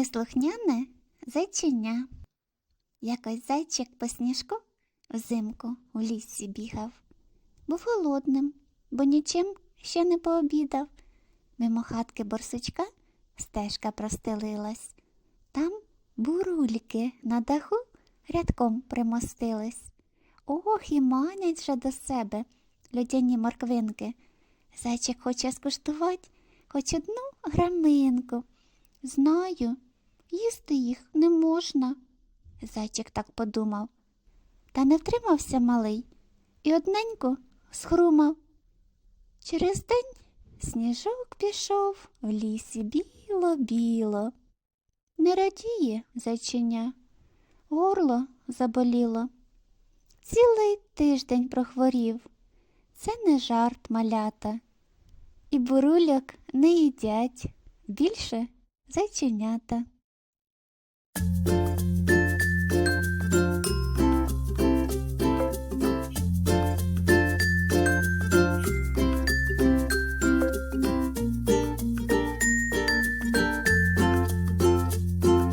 Неслухняне зайчиня. Якось зайчик по сніжку взимку у лісі бігав. Був голодним, бо нічим ще не пообідав. Мимо хатки борсучка стежка простелилась. Там бурульки на даху рядком примостились. Ох, і манять же до себе льодяні морквинки. Зайчик хоче скуштувати хоч одну граминку. Знаю, їсти їх не можна. Зайчик так подумав. Та не втримався малий і одненько схрумав. Через день сніжок пішов в лісі біло-біло. Не радіє зайчиня, горло заболіло. Цілий тиждень прохворів. Це не жарт малята. І бурульок не їдять більше зайченята. Thank you